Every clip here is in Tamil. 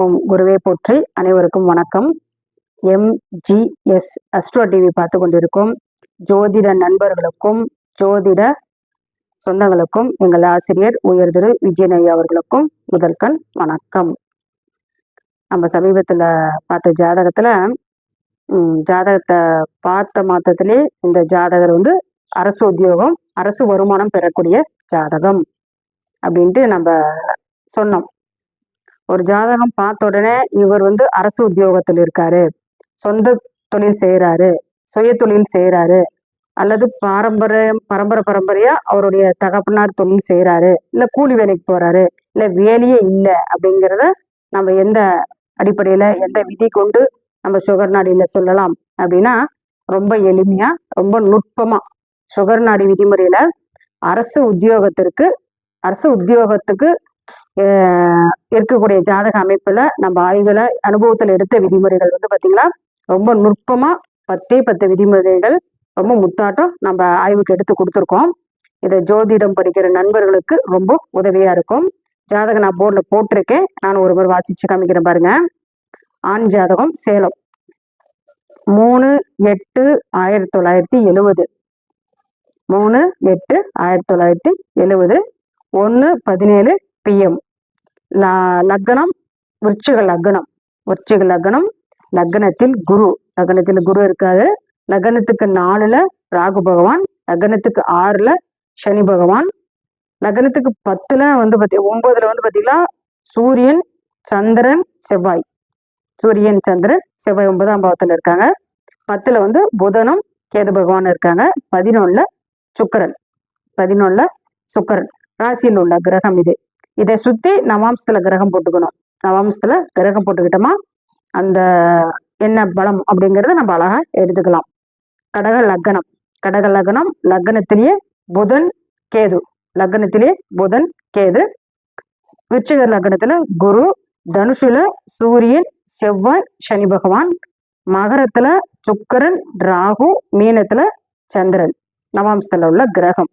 ஓம் குருவே போற்றி. அனைவருக்கும் வணக்கம். எம்ஜிஎஸ் அஸ்ட்ரோ டிவி பார்த்து கொண்டிருக்கும் ஜோதிட நண்பர்களுக்கும் ஜோதிட சொந்தங்களுக்கும் எங்கள் ஆசிரியர் உயர் திரு விஜயநய்யா அவர்களுக்கும் முதல்கண் வணக்கம். நம்ம சமீபத்தில் பார்த்த ஜாதகத்தில் ஜாதகத்தை பார்த்த மாத்திரத்திலே இந்த ஜாதகர் வந்து அரசு உத்தியோகம் அரசு வருமானம் பெறக்கூடிய ஜாதகம் அப்படின்ட்டு நம்ம சொன்னோம். ஒரு ஜாதகம் பார்த்த உடனே இவர் வந்து அரசு உத்தியோகத்தில் இருக்காரு. சொந்த தொழில் செய்கிறாரு சுய தொழில் செய்கிறாரு அல்லது பாரம்பரியம் பரம்பரை பரம்பரையா அவருடைய தகப்பனார் தொழில் செய்கிறாரு இல்லை கூலி வேலைக்கு போறாரு. இல்லை வேலையே இல்லை அப்படிங்கிறத நம்ம எந்த அடிப்படையில் எந்த விதி கொண்டு நம்ம சுகர் நாடியில் சொல்லலாம் அப்படின்னா ரொம்ப எளிமையா ரொம்ப நுட்பமா சுகர் நாடி விதிமுறையில அரசு உத்தியோகத்திற்கு அரசு உத்தியோகத்துக்கு இருக்கக்கூடிய ஜாதக அமைப்புல நம்ம ஆய்வுல அனுபவத்துல எடுத்த விதிமுறைகள் வந்து பாத்தீங்கன்னா ரொம்ப நுட்பமா பத்தே பத்து விதிமுறைகள் ரொம்ப முத்தாட்டம் நம்ம ஆய்வுக்கு எடுத்து கொடுத்துருக்கோம். இதை ஜோதிடம் படிக்கிற நண்பர்களுக்கு ரொம்ப உதவியா இருக்கும். ஜாதகம் நான் போர்டில் போட்டிருக்கேன். நான் ஒரு முறை வாசிச்சு காமிக்கிறேன் பாருங்க. ஆண் ஜாதகம் சேலம். மூணு எட்டு ஆயிரத்தி தொள்ளாயிரத்தி எழுவது. மூணு எட்டு ஆயிரத்தி தொள்ளாயிரத்தி எழுவது. ஒன்று பதினேழு பிஎம் லக்னம் விருட்சிக லக்னம். விருட்சிக லக்னம் லக்னத்தில் குரு. லக்னத்தில் குரு இருக்காரு. லக்னத்துக்கு நாலுல ராகு பகவான் லக்னத்துக்கு ஆறுல சனி பகவான். லக்னத்துக்கு பத்துல வந்து பத்தி ஒன்பதுல வந்து பாத்தீங்கன்னா சூரியன் சந்திரன் செவ்வாய். சூரியன் சந்திரன் செவ்வாய் ஒன்பதாம் பாவத்துல இருக்காங்க. பத்துல வந்து புதனும் கேது பகவான் இருக்காங்க. பதினொன்னுல சுக்கரன். பதினொன்னுல சுக்கரன். ராசியில் உள்ள கிரகம் இது. இதை சுத்தி நவாம்சத்துல கிரகம் போட்டுக்கணும். நவாம்சத்துல கிரகம் போட்டுக்கிட்டோமா அந்த என்ன பலம் அப்படிங்கிறத நம்ம அழகா எடுத்துக்கலாம். கடக லக்னம். கடக லக்னம் லக்னத்திலேயே புதன் கேது. லக்னத்திலேயே புதன் கேது. விருச்சிக லக்னத்துல குரு தனுஷுல சூரியன் செவ்வாய் சனி பகவான். மகரத்துல சுக்கரன் ராகு மீனத்துல சந்திரன். நவாம்சத்துல உள்ள கிரகம்.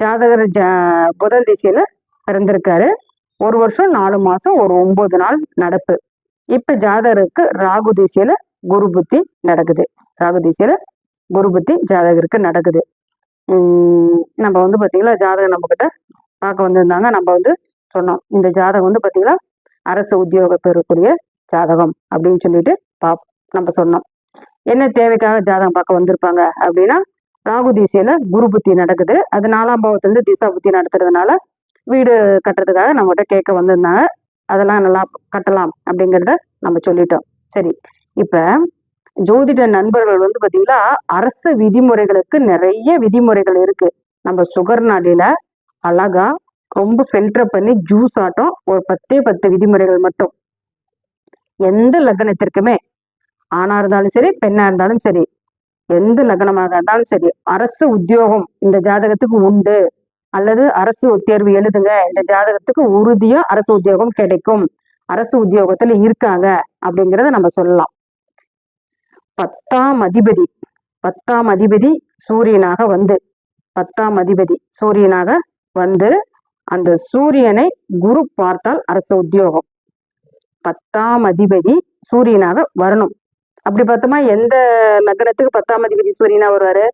ஜாதகர் ஜ புதன் திசையில பிறந்திருக்காரு. ஒரு வருஷம் நாலு மாசம் ஒரு ஒன்பது நாள் நடப்பு. இப்ப ஜாதகருக்கு ராகு திசையில குரு புத்தி நடக்குது. ராகு திசையில குரு புத்தி ஜாதகருக்கு நடக்குது. உம் நம்ம வந்து பாத்தீங்களா ஜாதகம் நம்ம கிட்ட பார்க்க வந்திருந்தாங்க. நம்ம வந்து சொன்னோம். இந்த ஜாதகம் வந்து பாத்தீங்களா அரசு உத்தியோக பெறக்கூடிய ஜாதகம் அப்படின்னு சொல்லிட்டு பா நம்ம சொன்னோம். என்ன தேவைக்காக ஜாதகம் பார்க்க வந்திருப்பாங்க அப்படின்னா ராகு திசையில குரு புத்தி நடக்குது. அது நாலாம் பாவத்திலிருந்து திசா புத்தி நடத்துறதுனால வீடு கட்டுறதுக்காக நம்மகிட்ட கேட்க வந்திருந்தாங்க. அதெல்லாம் நல்லா கட்டலாம் அப்படிங்கிறத நம்ம சொல்லிட்டோம். சரி இப்போ ஜோதிட நண்பர்கள் வந்து பார்த்தீங்கன்னா அரசு விதிமுறைகளுக்கு நிறைய விதிமுறைகள் இருக்கு. நம்ம சுகர் நாடில அழகா ரொம்ப ஃபில்டர் பண்ணி ஜூஸ் ஆட்டம் ஒரு பத்தே பத்து விதிமுறைகள் மட்டும். எந்த லக்னத்திற்குமே ஆணா இருந்தாலும் சரி பெண்ணா இருந்தாலும் சரி எந்த லக்னமாக இருந்தாலும் சரி அரசு உத்தியோகம் இந்த ஜாதகத்துக்கு உண்டு. அல்லது அரசு தேர்வு எழுதுங்க. இந்த ஜாதகத்துக்கு உறுதியா அரசு உத்தியோகம் கிடைக்கும். அரசு உத்தியோகத்துல இருக்காங்க அப்படிங்கிறத நம்ம சொல்லலாம். பத்தாம் அதிபதி. பத்தாம் அதிபதி சூரியனாக வந்து. பத்தாம் அதிபதி சூரியனாக வந்து அந்த சூரியனை குரு பார்த்தால் அரசு உத்தியோகம். பத்தாம் அதிபதி சூரியனாக வரணும். அப்படி பார்த்தோமா எந்த லக்னத்துக்கு பத்தாம் அதிபதி சூரியனா வருவாரு?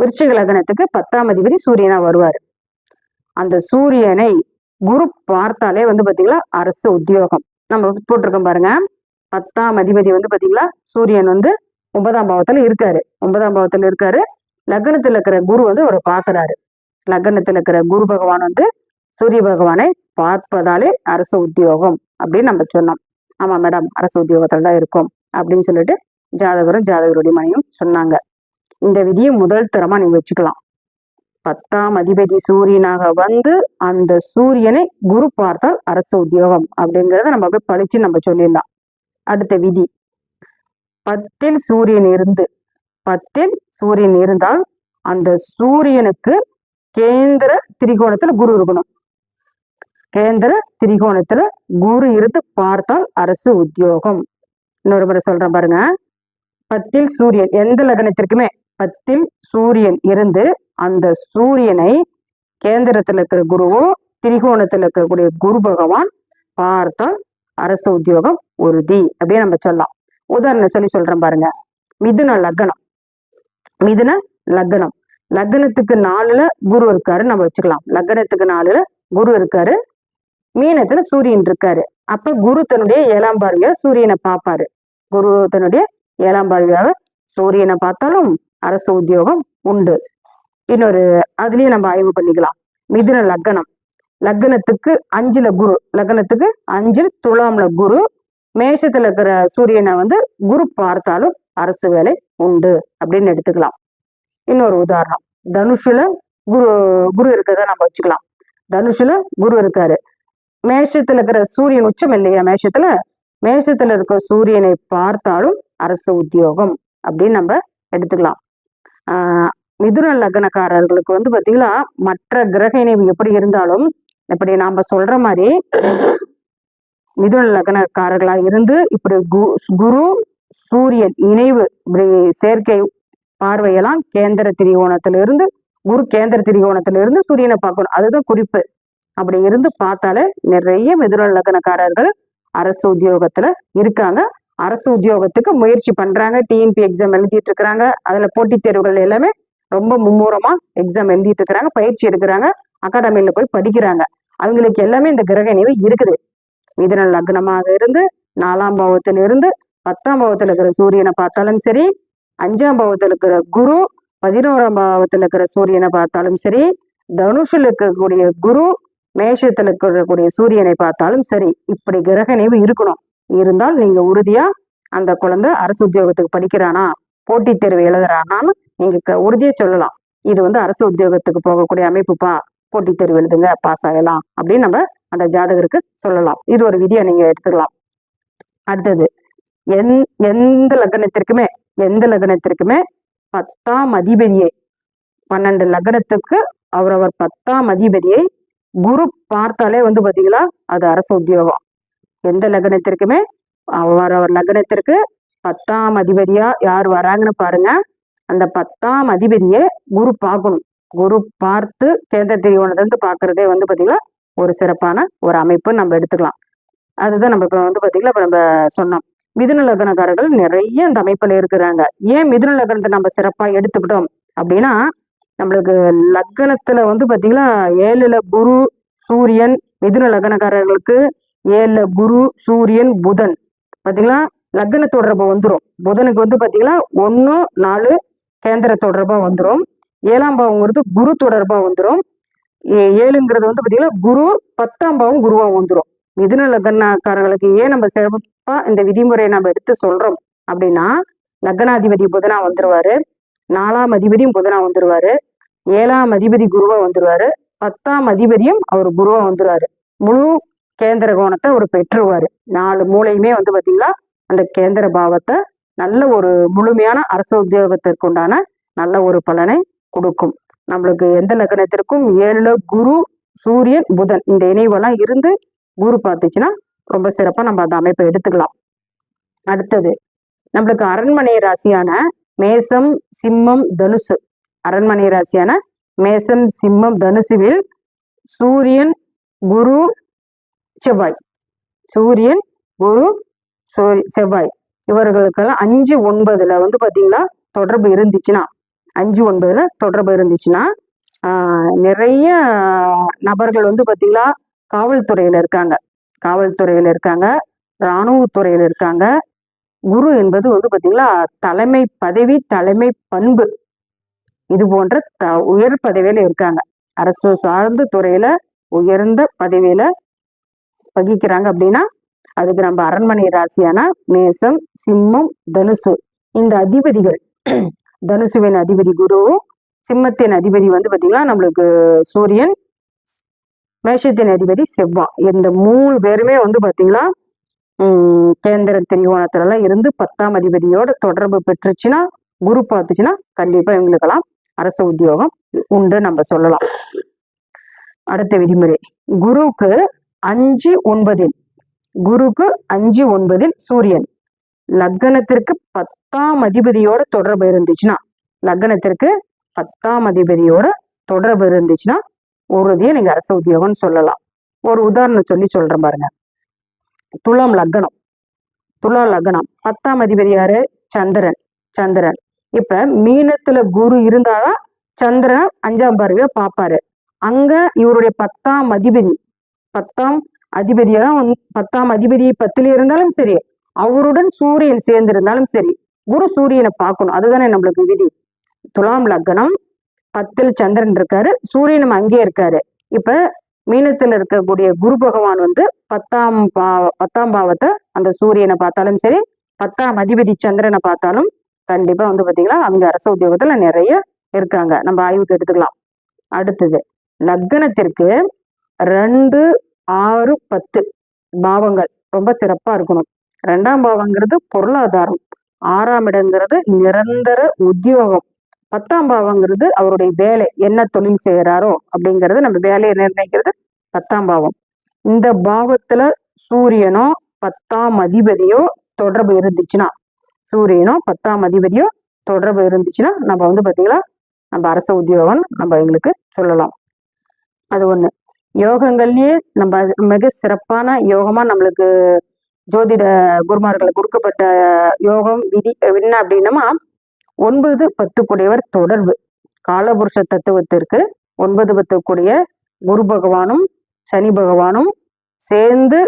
விருச்சிக லக்னத்துக்கு பத்தாம் அதிபதி சூரியனா வருவாரு. அந்த சூரியனை குரு பார்த்தாலே வந்து பாத்தீங்களா அரசு உத்தியோகம். நம்ம போட்டிருக்கோம் பாருங்க. பத்தாம் அதிபதி வந்து பாத்தீங்களா சூரியன் வந்து ஒன்பதாம் பாவத்துல இருக்காரு. ஒன்பதாம் பாவத்துல இருக்காரு. லக்னத்துல இருக்கிற குரு வந்து அவரை பாக்குறாரு லக்னத்துல இருக்கிற குரு பகவான் வந்து சூரிய பகவானை பார்ப்பதாலே அரசு உத்தியோகம் அப்படின்னு நம்ம சொன்னோம். ஆமா மேடம் அரசு உத்தியோகத்துல தான் இருக்கும் அப்படின்னு சொல்லிட்டு ஜாதகரும் ஜாதகருடைய மனையும் சொன்னாங்க. இந்த விதியை முதல் தரமா நீங்க வச்சுக்கலாம். பத்தாம் அதிபதி சூரியனாக வந்து அந்த சூரியனை குரு பார்த்தால் அரசு உத்தியோகம் அப்படிங்கிறத நம்ம அப்படியே பழிச்சு நம்ம சொல்லிடலாம். அடுத்த விதி. பத்தில் சூரியன் இருந்து பத்தில் சூரியன் இருந்தால் அந்த சூரியனுக்கு கேந்திர திரிகோணத்துல குரு இருக்கணும். கேந்திர திரிகோணத்துல குரு இருந்து பார்த்தால் அரசு உத்தியோகம். இன்னொரு முறை சொல்றேன் பாருங்க. பத்தில் சூரியன் எந்த லக்னத்திற்குமே பத்தில் சூரியன் இருந்து அந்த சூரியனை கேந்திரத்தில் இருக்கிற குருவோ திரிகோணத்தில் இருக்கக்கூடிய குரு பகவான் பார்த்தால் அரசு உத்தியோகம் உறுதி அப்படின்னு நம்ம சொல்லலாம். உதாரணம் சொல்லி சொல்றேன் பாருங்க. மிதுன லக்னம். மிதுன லக்னம். லக்னத்துக்கு நாலுல குரு இருக்காரு நம்ம வச்சுக்கலாம். லக்னத்துக்கு நாலுல குரு இருக்காரு. மீனத்துல சூரியன் இருக்காரு. அப்ப குரு தன்னுடைய ஏழாம் பார்வையா சூரியனை பார்ப்பாரு. குரு தன்னுடைய ஏழாம் பார்வையாக சூரியனை பார்த்தாலும் அரசு உத்தியோகம் உண்டு. இன்னொரு அதுலயும் நம்ம ஆய்வு பண்ணிக்கலாம். மிதுன லக்னம் லக்னத்துக்கு அஞ்சுல குரு. லக்னத்துக்கு அஞ்சில் துலாம்ல குரு. மேஷத்துல இருக்கிற சூரியனை வந்து குரு பார்த்தாலும் அரசு வேலை உண்டு அப்படின்னு எடுத்துக்கலாம். இன்னொரு உதாரணம். தனுஷுல குரு குரு இருக்கிறத நம்ம வச்சுக்கலாம். தனுஷுல குரு இருக்காரு. மேஷத்துல இருக்கிற சூரியன் உச்சம் இல்லையா? மேஷத்துல? மேஷத்துல இருக்க சூரியனை பார்த்தாலும் அரசு உத்தியோகம் அப்படின்னு நம்ம எடுத்துக்கலாம். ஆஹ் மிதுன லக்னக்காரர்களுக்கு வந்து பார்த்தீங்கன்னா மற்ற கிரக இணைவு எப்படி இருந்தாலும் இப்படி நாம சொல்ற மாதிரி மிதுன லக்னக்காரர்களா இருந்து இப்படி கு- குரு சூரியன் இணைவு இப்படி செயற்கை பார்வையெல்லாம் கேந்திர திரிகோணத்துல இருந்து குரு கேந்திர திரிகோணத்துல இருந்து சூரியனை பார்க்கணும். அதுதான் குறிப்பு. அப்படி இருந்து பார்த்தாலே நிறைய மிதுன லக்னக்காரர்கள் அரசு உத்தியோகத்துல இருக்காங்க. அரசு உத்தியோகத்துக்கு முயற்சி பண்றாங்க. டிஎன்பி எக்ஸாம் எழுதிட்டு இருக்கிறாங்க. அதுல போட்டித் தேர்வுகள் எல்லாமே ரொம்ப மும்முரமா எக்ஸாம் எழுதிட்டு இருக்கிறாங்க பயிற்சி எடுக்கிறாங்க அகாடமியில போய் படிக்கிறாங்க. அவங்களுக்கு எல்லாமே இந்த கிரக நினைவு இருக்குது. மிதன லக்னமாக இருந்து நாலாம் பாவத்துல இருந்து பத்தாம் பாவத்தில் இருக்கிற சூரியனை பார்த்தாலும் சரி அஞ்சாம் பாவத்தில் இருக்கிற குரு பதினோராம் பாவத்துல இருக்கிற சூரியனை பார்த்தாலும் சரி தனுஷில் இருக்கக்கூடிய குரு மேஷத்துல இருக்கக்கூடிய சூரியனை பார்த்தாலும் சரி இப்படி கிரக நினைவு இருக்கணும். இருந்தால் நீங்க உறுதியா அந்த குழந்தை அரசு உத்தியோகத்துக்கு படிக்கிறானா? போட்டித் தேர்வு எழுதுறானான்னு நீங்க உறுதியை சொல்லலாம். இது வந்து அரசு உத்தியோகத்துக்கு போகக்கூடிய அமைப்புப்பா போட்டித் தேர்வு எழுதுங்க பாஸ் ஆகலாம் அப்படின்னு நம்ம அந்த ஜாதகருக்கு சொல்லலாம். இது ஒரு விதியை நீங்க எடுத்துக்கலாம். அடுத்தது எந் எந்த லக்னத்திற்குமே எந்த லக்னத்திற்குமே பத்தாம் அதிபதியை பன்னெண்டு லக்னத்துக்கு அவரவர் பத்தாம் அதிபதியை குரு பார்த்தாலே வந்து பாத்தீங்களா அது அரசு உத்தியோகம். எந்த லக்னத்திற்குமே அவரவர் லக்னத்திற்கு பத்தாம் அதிபதியா யார் வராங்கன்னு பாருங்க. அந்த பத்தாம் அதிபதியை குரு பார்க்கணும். குரு பார்த்து கேந்திர திரிகோணத்துல இருந்து பார்க்கறதே வந்து பாத்தீங்களா ஒரு சிறப்பான ஒரு அமைப்பு நம்ம எடுத்துக்கலாம். அதுதான் நம்ம இப்ப வந்து பாத்தீங்களா இப்ப நம்ம சொன்னோம். மிதுன லக்னக்காரர்கள் நிறைய இந்த அமைப்புல இருக்கிறாங்க. ஏன் மிதுன லக்னத்தை நம்ம சிறப்பா எடுத்துக்கிட்டோம் அப்படின்னா நம்மளுக்கு லக்னத்துல வந்து பாத்தீங்களா ஏழுல குரு சூரியன் மிதுன லக்னக்காரர்களுக்கு ஏழுல குரு சூரியன் புதன். பாத்தீங்களா? லக்ன தொடர்பு வந்துடும் புதனுக்கு வந்து பார்த்தீங்கன்னா ஒன்று நாலு கேந்திர தொடர்பாக வந்துடும் ஏழாம் பாவங்கிறது குரு தொடர்பாக வந்துடும் ஏ- ஏழுங்கிறது வந்து பார்த்தீங்கன்னா குரு பத்தாம் பாவம் குருவாக வந்துடும் மிதுன லக்னக்காரர்களுக்கு ஏன் நம்ம சிறப்பாக இந்த விதிமுறையை நம்ம எடுத்து சொல்கிறோம் அப்படின்னா லக்னாதிபதி புதனா வந்துடுவாரு நாலாம் அதிபதியும் புதனா வந்துடுவாரு ஏழாம் அதிபதி குருவா வந்துடுவாரு பத்தாம் அதிபதியும் அவர் குருவா வந்துருவாரு. முழு கேந்திர கோணத்தை அவர் பெற்றுருவாரு நாலு மூலையுமே வந்து பார்த்தீங்கன்னா அந்த கேந்திர பாவத்தை நல்ல ஒரு முழுமையான அரசு உத்தியோகத்திற்கு உண்டான நல்ல ஒரு பலனை கொடுக்கும். நம்மளுக்கு எந்த லக்னத்திற்கும் ஏழுல குரு சூரியன் புதன் இந்த இணைவெல்லாம் இருந்து குரு பார்த்துச்சுன்னா ரொம்ப சிறப்பா நம்ம அந்த அமைப்பை எடுத்துக்கலாம். அடுத்தது நம்மளுக்கு அரண்மனை ராசியான மேசம் சிம்மம் தனுசு. அரண்மனை ராசியான மேசம் சிம்மம் தனுசுவில் சூரியன் குரு செவ்வாய். சூரியன் குரு செவ்வாய். இவர்களுக்கெல்லாம் அஞ்சு ஒன்பதுல வந்து பாத்தீங்கன்னா தொடர்பு இருந்துச்சுன்னா அஞ்சு ஒன்பதுல தொடர்பு இருந்துச்சுன்னா நிறைய நபர்கள் வந்து பாத்தீங்கன்னா காவல்துறையில இருக்காங்க. காவல்துறையில இருக்காங்க இராணுவத்துறையில இருக்காங்க. குரு என்பது வந்து பாத்தீங்கன்னா தலைமை பதவி தலைமை பண்பு. இது போன்ற த- உயர் பதவியில இருக்காங்க. அரசு சார்ந்த துறையில உயர்ந்த பதவியில வகிக்கிறாங்க அப்படின்னா அதுக்கு நம்ம அரண்மனை ராசியான மேசம் சிம்மம் தனுசு. இந்த அதிபதிகள் தனுசுவின் அதிபதி குருவும் சிம்மத்தின் அதிபதி வந்து பாத்தீங்கன்னா நம்மளுக்கு சூரியன் மேஷத்தின் அதிபதி செவ்வாய். இந்த மூணு பேருமே வந்து பாத்தீங்கன்னா உம் கேந்திர திரிகோணத்துலலாம் இருந்து பத்தாம் அதிபதியோட தொடர்பு பெற்றுச்சுன்னா குரு பார்த்துச்சுன்னா கண்டிப்பா இவங்களுக்கெல்லாம் அரசு உத்தியோகம் உண்டு நம்ம சொல்லலாம். அடுத்த விதிமுறை. குருவுக்கு அஞ்சு ஒன்பதில் குருக்கு அஞ்சு ஒன்பதில் சூரியன். லக்னத்திற்கு பத்தாம் அதிபதியோட தொடர்பு இருந்துச்சுன்னா லக்னத்திற்கு பத்தாம் அதிபதியோட தொடர்பு இருந்துச்சுன்னா உறுதியை நீங்க அரசு உத்தியோகம்னு சொல்லலாம். ஒரு உதாரணம் சொல்லி சொல்றேன் பாருங்க. துலாம் லக்னம். துளம் லக்னம். பத்தாம் அதிபதி யாரு? சந்திரன். சந்திரன். இப்ப மீனத்துல குரு இருந்தாதான் சந்திரன் அஞ்சாம் பார்வையா பார்ப்பாரு. அங்க இவருடைய பத்தாம் அதிபதி பத்தாம் அதிபதியெல்லாம் வந்து பத்தாம் அதிபதி பத்துல இருந்தாலும் சரி அவருடன் சூரியன் சேர்ந்திருந்தாலும் சரி குரு சூரியனை பார்க்கணும். அதுதானே நம்மளுக்கு விதி. துலாம் லக்னம் பத்தில் சந்திரன் இருக்காரு சூரியனும் அங்கே இருக்காரு. இப்ப மீனத்துல இருக்கக்கூடிய குரு பகவான் வந்து பத்தாம் பா பத்தாம் பாவத்தை அந்த சூரியனை பார்த்தாலும் சரி பத்தாம் அதிபதி சந்திரனை பார்த்தாலும் கண்டிப்பா வந்து பாத்தீங்கன்னா அவங்க அரச உத்தியோகத்துல நிறைய இருக்காங்க. நம்ம ஆய்வுக்கு எடுத்துக்கலாம். அடுத்தது லக்னத்திற்கு ரெண்டு ஆறு பத்து பாவங்கள். ரொம்ப சிறப்பா இருக்கணும். ரெண்டாம் பாவங்கிறது பொருளாதாரம். ஆறாம் இடங்கிறது நிரந்தர உத்தியோகம். பத்தாம் பாவங்கிறது அவருடைய வேலை. என்ன தொழில் செய்கிறாரோ அப்படிங்கிறது நம்ம வேலையை நிர்ணயிக்கிறது பத்தாம் பாவம். இந்த பாவத்துல சூரியனோ பத்தாம் அதிபதியோ தொடர்பு இருந்துச்சுன்னா சூரியனோ பத்தாம் அதிபதியோ தொடர்பு இருந்துச்சுன்னா நம்ம வந்து பாத்தீங்களா நம்ம அரசு உத்தியோகம் நம்ம எங்களுக்கு சொல்லலாம். அது ஒண்ணு. யோகங்கள்லயே நம்ம மிக சிறப்பான யோகமா நம்மளுக்கு ஜோதிட குருமார்களை கொடுக்கப்பட்ட யோகம் விதி என்ன அப்படின்னமா ஒன்பது பத்து கூடியவர் தொடர்பு. காலபுருஷ தத்துவத்திற்கு ஒன்பது பத்து கூடிய குரு பகவானும் சனி பகவானும் சேர்ந்து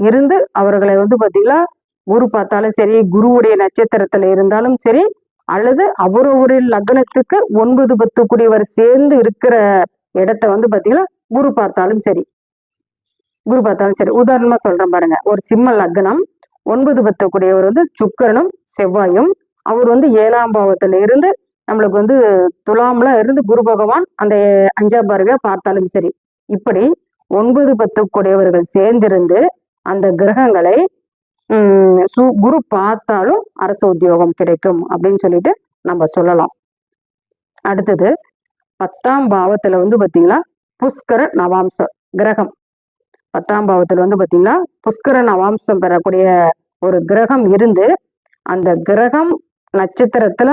இருந்து அவர்களை வந்து பாத்தீங்களா குரு பார்த்தாலும் சரி குருவுடைய நட்சத்திரத்துல இருந்தாலும் சரி அல்லது அவரவரின் லக்னத்துக்கு ஒன்பது பத்து கூடியவர் சேர்ந்து இருக்கிற இடத்த வந்து பார்த்தீங்கன்னா குரு பார்த்தாலும் சரி. குரு பார்த்தாலும் சரி. உதாரணமா சொல்றேன் பாருங்க. ஒரு சிம்ம லக்னம் ஒன்பது பத்து கூடியவர் வந்து சுக்கரனும் செவ்வாயும். அவர் வந்து ஏழாம் பாவத்துல இருந்து நம்மளுக்கு வந்து துலாம்ல இருந்து குரு பகவான் அந்த அஞ்சாம் பார்வையா பார்த்தாலும் சரி. இப்படி ஒன்பது பத்து கூடியவர்கள் சேர்ந்திருந்து அந்த கிரகங்களை உம் சு குரு பார்த்தாலும் அரசு உத்தியோகம் கிடைக்கும் அப்படின்னு சொல்லிட்டு நம்ம சொல்லலாம். அடுத்தது பத்தாம் பாவத்துல வந்து பாத்தீங்கன்னா புஷ்கர நவாம்ச கிரகம். பத்தாம் பாவத்தில் வந்து பார்த்தீங்கன்னா புஷ்கர நவாம்சம் பெறக்கூடிய ஒரு கிரகம் இருந்து அந்த கிரகம் நட்சத்திரத்துல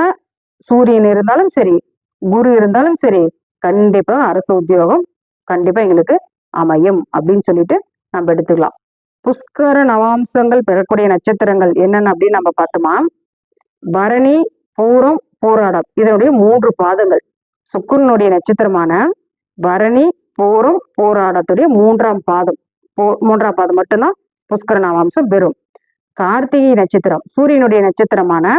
சூரியன் இருந்தாலும் சரி குரு இருந்தாலும் சரி கண்டிப்பா அரசு உத்தியோகம் கண்டிப்பா எங்களுக்கு அமையும் அப்படின்னு சொல்லிட்டு நம்ம எடுத்துக்கலாம். புஷ்கர நவாம்சங்கள் பெறக்கூடிய நட்சத்திரங்கள் என்னென்ன அப்படின்னு நம்ம பார்த்தோமா? பரணி பூரம் போராடம். இதனுடைய மூன்று பாதங்கள். சுக்குரனுடைய நட்சத்திரமான பரணி போரும் போராடத்துடைய மூன்றாம் பாதம். மூன்றாம் பாதம் மட்டும்தான் புஷ்கர நவாம்சம் பெறும். கார்த்திகை நட்சத்திரம். சூரியனுடைய நட்சத்திரமான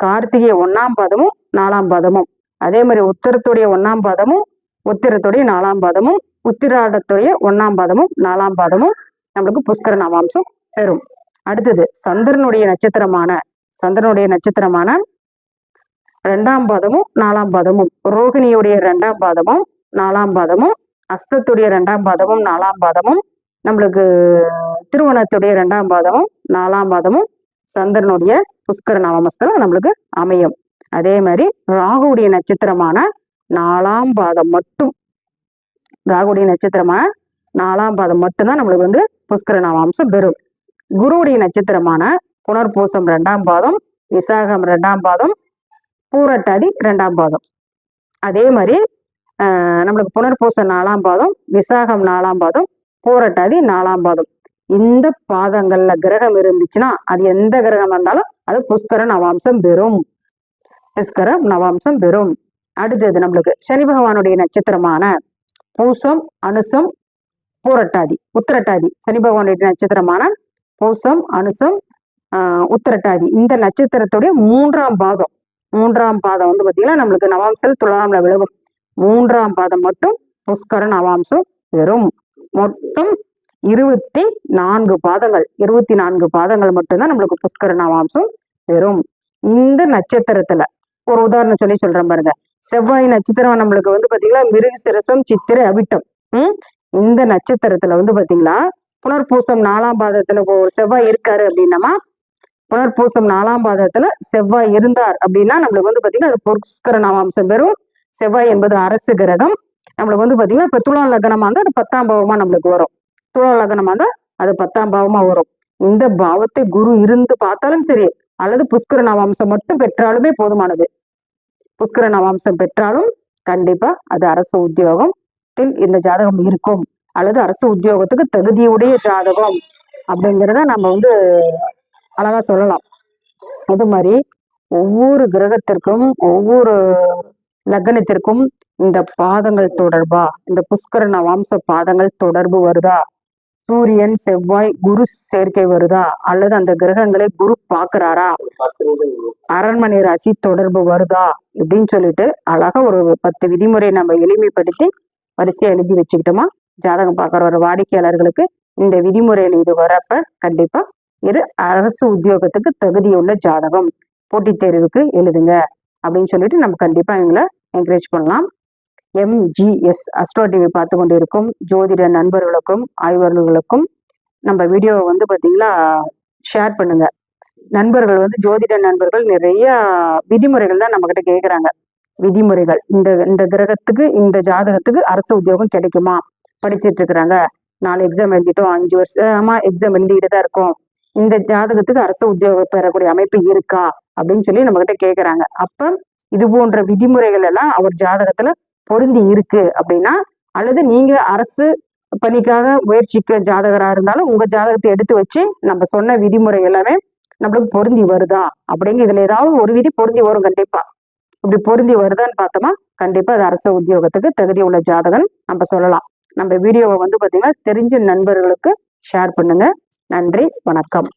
கார்த்திகை ஒன்னாம் பாதமும் நாலாம் பாதமும். அதே மாதிரி உத்தரத்துடைய ஒன்னாம் பாதமும் உத்திரத்துடைய நாலாம் பாதமும் உத்திராடத்துடைய ஒன்னாம் பாதமும் நாலாம் பாதமும் நம்மளுக்கு புஷ்கர நவாம்சம் பெறும். அடுத்தது சந்திரனுடைய நட்சத்திரமான சந்திரனுடைய நட்சத்திரமான ரெண்டாம் பாதமும் நாலாம் பாதமும். ரோகிணியுடைய ரெண்டாம் பாதமும் நாலாம் பாதமும் அஸ்தத்துடைய ரெண்டாம் பாதமும் நாலாம் பாதமும் நம்மளுக்கு திருவண்ணத்துடைய ரெண்டாம் பாதமும் நாலாம் பாதமும் சந்திரனுடைய புஷ்கர நவமஸ்தலம் நம்மளுக்கு அமையும். அதே மாதிரி ராகுடைய நட்சத்திரமான நாலாம் பாதம் மட்டும் ராகுடைய நட்சத்திரமான நாலாம் பாதம் மட்டும்தான் நம்மளுக்கு வந்து புஷ்கர நவாம்சம் பெறும். குருவுடைய நட்சத்திரமான புனர்பூசம் ரெண்டாம் பாதம் விசாகம் ரெண்டாம் பாதம் பூரட்டாதி ரெண்டாம் பாதம். அதே மாதிரி நம்மளுக்கு புனர்பூச நாலாம் பாதம் விசாகம் நாலாம் பாதம் பூரட்டாதி நாலாம் பாதம். இந்த பாதங்கள்ல கிரகம் இருந்துச்சுன்னா அது எந்த கிரகம் வந்தாலும் அது புஷ்கர நவாம்சம் பெறும். புஷ்கர நவாம்சம் பெறும். அடுத்தது நம்மளுக்கு சனி பகவானுடைய நட்சத்திரமான பூசம் அனுசம் பூரட்டாதி உத்திரட்டாதி. சனி பகவானுடைய நட்சத்திரமான பூசம் அனுசம் ஆஹ் உத்திரட்டாதி. இந்த நட்சத்திரத்துடைய மூன்றாம் பாதம். மூன்றாம் பாதம் வந்து பாத்தீங்கன்னா நம்மளுக்கு நவாம்சல் துலாம்ல விலகும் மூன்றாம் பாதம் மட்டும் புஷ்கர நவாம்சம் பெறும். மொத்தம் இருபத்தி நான்கு பாதங்கள் இருபத்தி நான்கு பாதங்கள் மட்டும்தான் நம்மளுக்கு புஷ்கர நவாம்சம் பெறும். இந்த நட்சத்திரத்துல ஒரு உதாரணம் சொல்லி சொல்றேன் பாருங்க. செவ்வாய் நட்சத்திரம் நம்மளுக்கு வந்து பாத்தீங்கன்னா மிருக சிரசம் சித்திரை அவிட்டம். உம் இந்த நட்சத்திரத்துல வந்து பாத்தீங்கன்னா புனர்பூசம் நாலாம் பாதத்துல ஒரு செவ்வாய் இருக்காரு அப்படின்னமா புனர்பூசம் நாலாம் பாதத்துல செவ்வாய் இருந்தார் அப்படின்னா நம்மளுக்கு வந்து பாத்தீங்கன்னா அது புஷ்கர நவாம்சம் பெறும். செவ்வாய் என்பது அரசு கிரகம். நம்மளுக்கு வந்து பாத்தீங்கன்னா இப்ப துளா லக்னமா இருந்தா அது பத்தாம் பாவமா நம்மளுக்கு வரும். துளா லக்னமா இருந்தா அது பத்தாம் பாவமா வரும். இந்த பாவத்தை குரு இருந்து பார்த்தாலும் சரி அல்லது புஷ்கர நவாம்சம் மட்டும் பெற்றாலுமே போதுமானது. புஷ்கர நவாம்சம் பெற்றாலும் கண்டிப்பா அது அரசு உத்தியோகத்தில் இந்த ஜாதகம் இருக்கும். அல்லது அரசு உத்தியோகத்துக்கு தகுதியுடைய ஜாதகம் அப்படிங்கிறத நம்ம வந்து அழகா சொல்லலாம். அது மாதிரி ஒவ்வொரு கிரகத்திற்கும் ஒவ்வொரு லக்னத்திற்கும் இந்த பாதங்கள் தொடர்பா? இந்த புஷ்கர நவாம்ச பாதங்கள் தொடர்பு வருதா? சூரியன் செவ்வாய் குரு சேர்க்கை வருதா? அல்லது அந்த கிரகங்களை குரு பாக்குறாரா அரண்மனை ராசி தொடர்பு வருதா? இப்படின்னு சொல்லிட்டு அழகா ஒரு பத்து விதிமுறை நம்ம எளிமைப்படுத்தி வரிசையா எழுதி வச்சுக்கிட்டோமா? ஜாதகம் பார்க்குற ஒரு வாடிக்கையாளர்களுக்கு இந்த விதிமுறையில் இது வரப்ப கண்டிப்பா இது அரசு உத்தியோகத்துக்கு தகுதியுள்ள ஜாதகம். போட்டித் தேர்வுக்கு எழுதுங்க. அப்படின்னு சொல்லிட்டு நம்ம கண்டிப்பா எங்களை என்கரேஜ் பண்ணலாம். எம்ஜிஎஸ் அஸ்ட்ரோ டிவி பார்த்து கொண்டு இருக்கும் ஜோதிட நண்பர்களுக்கும் ஆய்வர்களுக்கும் நம்ம வீடியோவை வந்து பார்த்தீங்களா ஷேர் பண்ணுங்க. நண்பர்கள் வந்து ஜோதிட நண்பர்கள் நிறைய விதிமுறைகள் தான் நம்ம கிட்ட கேட்குறாங்க விதிமுறைகள். இந்த இந்த கிரகத்துக்கு இந்த ஜாதகத்துக்கு அரசு உத்தியோகம் கிடைக்குமா? படிச்சிட்டு இருக்கிறாங்க. நாலு எக்ஸாம் எழுதிட்டோம். அஞ்சு வருஷமா எக்ஸாம் எழுதிட்டு தான் இருக்கும். இந்த ஜாதகத்துக்கு அரசு உத்தியோகம் பெறக்கூடிய அமைப்பு இருக்கா? அப்படின்னு சொல்லி நம்ம கிட்ட கேட்குறாங்க அப்போ இது போன்ற விதிமுறைகள் எல்லாம் அவர் ஜாதகத்துல பொருந்தி இருக்கு அப்படின்னா அல்லது நீங்க அரசு பணிக்காக முயற்சிக்க ஜாதகரா இருந்தாலும் உங்க ஜாதகத்தை எடுத்து வச்சு நம்ம சொன்ன விதிமுறை எல்லாமே நம்மளுக்கு பொருந்தி வருதா? அப்படிங்க இதுல ஏதாவது ஒரு விதி பொருந்தி வரும் கண்டிப்பா. இப்படி பொருந்தி வருதான்னு பார்த்தோமா கண்டிப்பா அது அரசு உத்தியோகத்துக்கு தகுதி உள்ள ஜாதகம் நம்ம சொல்லலாம். நம்ம வீடியோவை வந்து பாத்தீங்கன்னா தெரிஞ்ச நண்பர்களுக்கு ஷேர் பண்ணுங்க. நன்றி வணக்கம்.